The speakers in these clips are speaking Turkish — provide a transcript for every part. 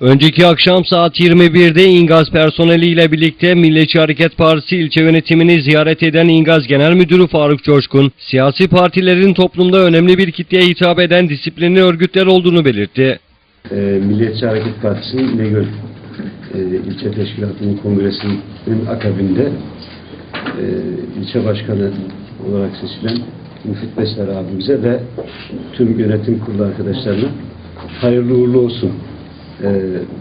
Önceki akşam saat 21'de İngaz personeliyle birlikte Milliyetçi Hareket Partisi ilçe yönetimini ziyaret eden İngaz Genel Müdürü Faruk Coşkun, siyasi partilerin toplumda önemli bir kitleye hitap eden disiplinli örgütler olduğunu belirtti. e, Milliyetçi Hareket Partisi'nin İnegöl e, ilçe teşkilatının kongresinin akabinde e, ilçe başkanı olarak seçilen Müfit Besler abimize ve tüm yönetim kurulu arkadaşlarına hayırlı uğurlu olsun e,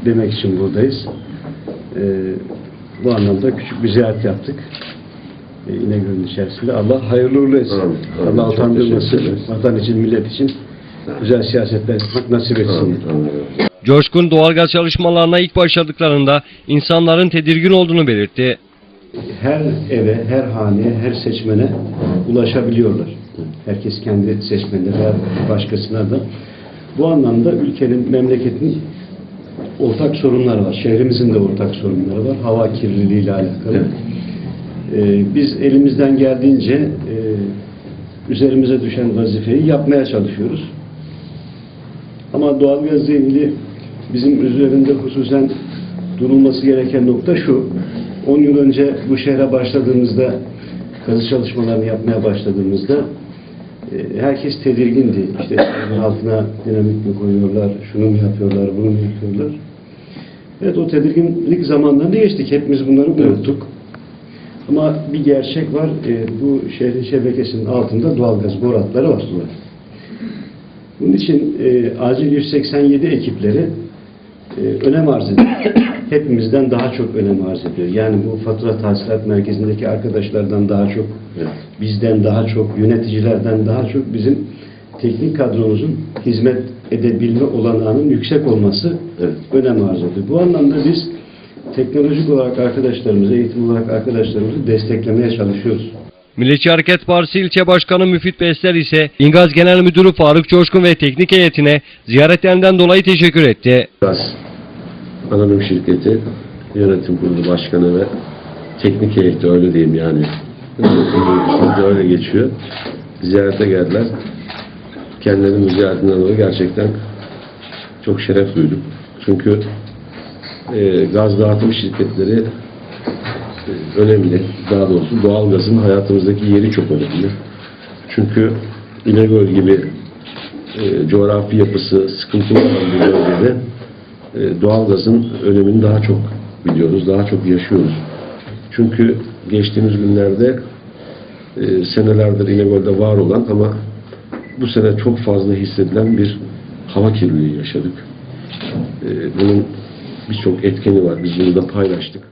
demek için buradayız. E, bu anlamda küçük bir ziyaret yaptık. E, İnegöl'ün içerisinde. Allah hayırlı uğurlu etsin. Amin, amin. Allah utandırmasın. Vatan için, millet için güzel siyasetler yapmak nasip etsin. Amin, amin. Coşkun doğalgaz çalışmalarına ilk başladıklarında insanların tedirgin olduğunu belirtti. her eve, her haneye, her seçmene ulaşabiliyorlar. Herkes kendi seçmenine veya başkasına da. Bu anlamda ülkenin, memleketin ortak sorunları var. Şehrimizin de ortak sorunları var. Hava kirliliği ile alakalı. Ee, biz elimizden geldiğince e, üzerimize düşen vazifeyi yapmaya çalışıyoruz. Ama doğalgazla ilgili bizim üzerinde hususen durulması gereken nokta şu. 10 yıl önce bu şehre başladığımızda, kazı çalışmalarını yapmaya başladığımızda herkes tedirgindi. İşte altına dinamit mi koyuyorlar, şunu mu yapıyorlar, bunu mu yapıyorlar. Evet o tedirginlik zamanlarını geçtik. Hepimiz bunları unuttuk. Ama bir gerçek var. e, bu şehrin şebekesinin altında doğalgaz boratları var. Bunun için e, acil 187 ekipleri e, önem arz ediyor. Hepimizden daha çok önem arz ediyor. Yani bu fatura tahsilat merkezindeki arkadaşlardan daha çok, bizden daha çok, yöneticilerden daha çok bizim teknik kadromuzun hizmet edebilme olanağının yüksek olması Evet. önem arz ediyor. Bu anlamda biz teknolojik olarak arkadaşlarımızı, eğitim olarak arkadaşlarımızı desteklemeye çalışıyoruz. Milliyetçi Hareket Partisi ilçe başkanı Müfit Besler ise İngaz Genel Müdürü Faruk Coşkun ve teknik heyetine ziyaretlerinden dolayı teşekkür etti. Gaz Anonim Şirketi Yönetim Kurulu Başkanı ve teknik heyeti öyle diyeyim yani. Şimdi öyle geçiyor. Ziyarete geldiler. Kendilerinin ziyaretinden dolayı gerçekten çok şeref duydum. Çünkü e, gaz dağıtım şirketleri e, önemli. Daha doğrusu doğalgazın hayatımızdaki yeri çok önemli. Çünkü İnegöl gibi e, coğrafi yapısı sıkıntılı olan bir bölgede e, doğalgazın önemini daha çok biliyoruz, daha çok yaşıyoruz. Çünkü geçtiğimiz günlerde e, senelerdir İnegöl'de var olan ama bu sene çok fazla hissedilen bir hava kirliliği yaşadık. E, bunun birçok etkeni var. Biz bunu da paylaştık.